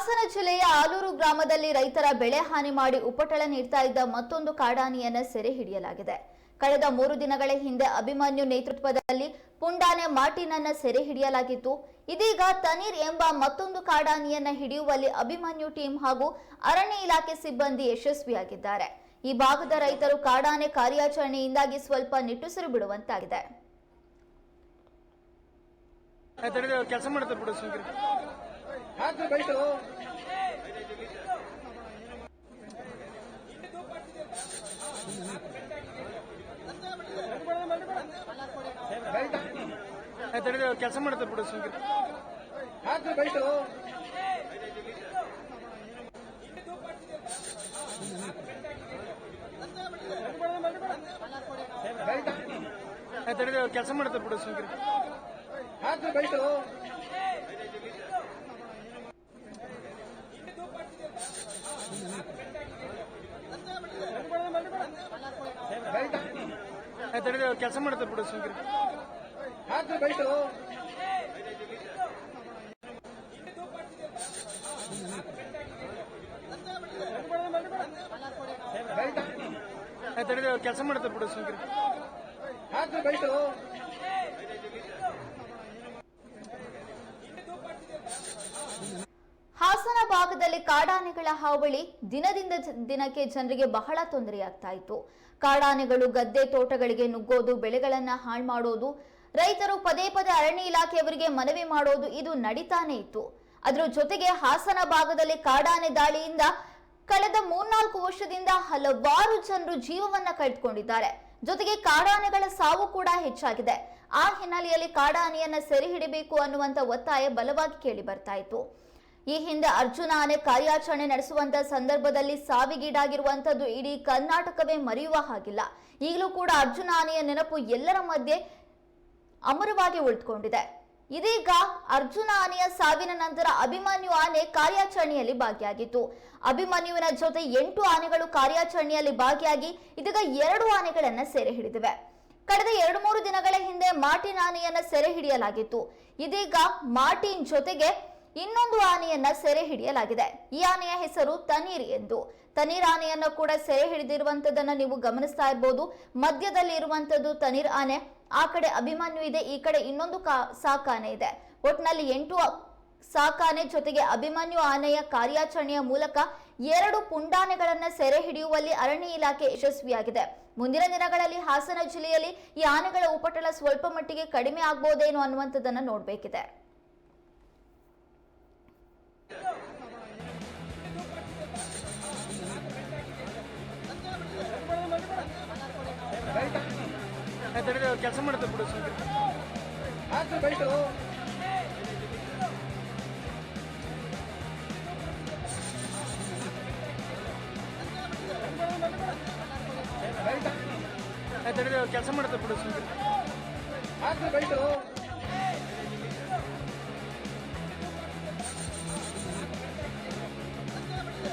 ಹಾಸನ ಜಿಲ್ಲೆಯ ಆಲೂರು ಗ್ರಾಮದಲ್ಲಿ ರೈತರ ಬೆಳೆ ಹಾನಿ ಮಾಡಿ ಉಪಟಳ ನೀಡ್ತಾ ಇದ್ದ ಮತ್ತೊಂದು ಕಾಡಾನಿಯನ್ನು ಸೆರೆ ಹಿಡಿಯಲಾಗಿದೆ. ಕಳೆದ ಮೂರು ದಿನಗಳ ಹಿಂದೆ ಅಭಿಮನ್ಯು ನೇತೃತ್ವದಲ್ಲಿ ಪುಂಡಾನೆ ಮಾರ್ಟಿನನ್ನ ಸೆರೆ ಹಿಡಿಯಲಾಗಿತ್ತು. ಇದೀಗ ತನೀರ್ ಎಂಬ ಮತ್ತೊಂದು ಕಾಡಾನೆಯನ್ನ ಹಿಡಿಯುವಲ್ಲಿ ಅಭಿಮನ್ಯು ಟೀಮ್ ಹಾಗೂ ಅರಣ್ಯ ಇಲಾಖೆ ಸಿಬ್ಬಂದಿ ಯಶಸ್ವಿಯಾಗಿದ್ದಾರೆ. ಈ ಭಾಗದ ರೈತರು ಕಾಡಾನೆ ಕಾರ್ಯಾಚರಣೆಯಿಂದಾಗಿ ಸ್ವಲ್ಪ ನಿಟ್ಟುಸಿರು ಬಿಡುವಂತಾಗಿದೆ. ಕೆಲಸ ಮಾಡ್ತಾರೆ ಬಿಡು ಸುಮ್ಕಿರಿ. ಹಾಕ್ರಿ ಬೈಟು ಕೆಲಸ ಮಾಡ್ತಾರೆ ಬಿಡು ಸುಮ್ಕಿರಿ. ಹಾಕ್ರಿ ಬೈಟು ಬೈಟ್ ಕೆಲಸ ಮಾಡ್ತಾರೆ ಬಿಡು ಸುಮ್ಕಿರಿ ಹಾಕ್ರಿ ಬೈಟು ಬೈಟ್ ಕೆಲಸ ಮಾಡ್ತಾರೆ ಬಿಡು ಸುಮ್ಕಿರಿ. ಹಾಕ್ರಿ ಬೈಟು ಬೈಟ್ ಕೆಲಸ ಮಾಡ್ತಾರೆ ಬಿಡು ಸುಮ್ಕಿರಿ ಹಾಕ್ರಿ ಬೈಟು ಹಾಸನ ಭಾಗದಲ್ಲಿ ಕಾಡಾನೆಗಳ ಹಾವಳಿ ದಿನದಿಂದ ದಿನಕ್ಕೆ ಜನರಿಗೆ ಬಹಳ ತೊಂದರೆಯಾಗ್ತಾ ಇತ್ತು ಕಾಡಾನೆಗಳು, ಗದ್ದೆ ತೋಟಗಳಿಗೆ ನುಗ್ಗೋದು, ಬೆಳೆಗಳನ್ನ ಹಾಳು ಮಾಡೋದು, ರೈತರು ಪದೇ ಪದೇ ಅರಣ್ಯ ಇಲಾಖೆಯವರಿಗೆ ಮನವಿ ಮಾಡೋದು ಇದು ನಡೀತಾನೆ ಇತ್ತು. ಅದರ ಜೊತೆಗೆ ಹಾಸನ ಭಾಗದಲ್ಲಿ ಕಾಡಾನೆ ದಾಳಿಯಿಂದ ಕಳೆದ ಮೂರ್ನಾಲ್ಕು ವರ್ಷದಿಂದ ಹಲವಾರು ಜನರು ಜೀವವನ್ನ ಕಳೆದುಕೊಂಡಿದ್ದಾರೆ. ಜೊತೆಗೆ ಕಾಡಾನೆಗಳ ಸಾವು ಕೂಡ ಹೆಚ್ಚಾಗಿದೆ. ಆ ಹಿನ್ನೆಲೆಯಲ್ಲಿ ಕಾಡಾನೆಯನ್ನ ಸೆರೆ ಹಿಡಿಬೇಕು ಅನ್ನುವಂತ ಒತ್ತಾಯ ಬಲವಾಗಿ ಕೇಳಿ ಬರ್ತಾ ಇತ್ತು. ಈ ಹಿಂದೆ ಅರ್ಜುನ ಆನೆ ಕಾರ್ಯಾಚರಣೆ ನಡೆಸುವಂತ ಸಂದರ್ಭದಲ್ಲಿ ಸಾವಿಗೀಡಾಗಿರುವಂತದ್ದು ಇಡೀ ಕರ್ನಾಟಕವೇ ಮರೆಯುವ ಹಾಗಿಲ್ಲ. ಈಗಲೂ ಕೂಡ ಅರ್ಜುನ ಆನೆಯ ನೆನಪು ಎಲ್ಲರ ಮಧ್ಯೆ ಅಮರವಾಗಿ ಉಳಿದುಕೊಂಡಿದೆ. ಇದೀಗ ಅರ್ಜುನ ಆನೆಯ ಸಾವಿನ ನಂತರ ಅಭಿಮನ್ಯು ಆನೆ ಕಾರ್ಯಾಚರಣೆಯಲ್ಲಿ ಭಾಗಿಯಾಗಿತ್ತು. ಅಭಿಮನ್ಯುವಿನ ಜೊತೆ ಎಂಟು ಆನೆಗಳು ಕಾರ್ಯಾಚರಣೆಯಲ್ಲಿ ಭಾಗಿಯಾಗಿ ಇದೀಗ ಎರಡು ಆನೆಗಳನ್ನ ಸೆರೆ ಹಿಡಿದಿವೆ. ಕಳೆದ ಎರಡು ಮೂರು ದಿನಗಳ ಹಿಂದೆ ಮಾರ್ಟಿನ್ ಆನೆಯನ್ನ ಸೆರೆ ಹಿಡಿಯಲಾಗಿತ್ತು. ಇದೀಗ ಮಾರ್ಟಿನ್ ಜೊತೆಗೆ ಇನ್ನೊಂದು ಆನೆಯನ್ನ ಸೆರೆ ಹಿಡಿಯಲಾಗಿದೆ. ಈ ಆನೆಯ ಹೆಸರು ತನೀರ್ ಎಂದು. ತನೀರ್ ಆನೆಯನ್ನ ಕೂಡ ಸೆರೆ ಹಿಡಿದಿರುವಂತದನ್ನ ನೀವು ಗಮನಿಸ್ತಾ ಇರಬಹುದು ಮಧ್ಯದಲ್ಲಿ ಇರುವಂತದ್ದು ತನೀರ್ ಆನೆ. ಆ ಕಡೆ ಅಭಿಮನ್ಯು ಇದೆ, ಈ ಕಡೆ ಇನ್ನೊಂದು ಸಾಕಾನೆ ಇದೆ. ಒಟ್ನಲ್ಲಿ ಎಂಟು ಸಾಕಾನೆ ಜೊತೆಗೆ ಅಭಿಮನ್ಯು ಆನೆಯ ಕಾರ್ಯಾಚರಣೆಯ ಮೂಲಕ ಎರಡು ಪುಂಡಾನೆಗಳನ್ನ ಸೆರೆ ಹಿಡಿಯುವಲ್ಲಿ ಅರಣ್ಯ ಇಲಾಖೆ ಯಶಸ್ವಿಯಾಗಿದೆ. ಮುಂದಿನ ದಿನಗಳಲ್ಲಿ ಹಾಸನ ಜಿಲ್ಲೆಯಲ್ಲಿ ಈ ಆನೆಗಳ ಉಪಟಳ ಸ್ವಲ್ಪ ಮಟ್ಟಿಗೆ ಕಡಿಮೆ ಆಗ್ಬೋದೇನೋ ಅನ್ನುವಂಥದ್ದನ್ನ ನೋಡ್ಬೇಕಿದೆ. ಕೆಲಸ ಮಾಡ್ತಾರೆ ಬಿಡು ಯಾಕಂದ್ರೆ ಬೈಟ್ ಕೆಲಸ ಮಾಡ್ತಾರೆ ಬಿಡು ಬೈಟು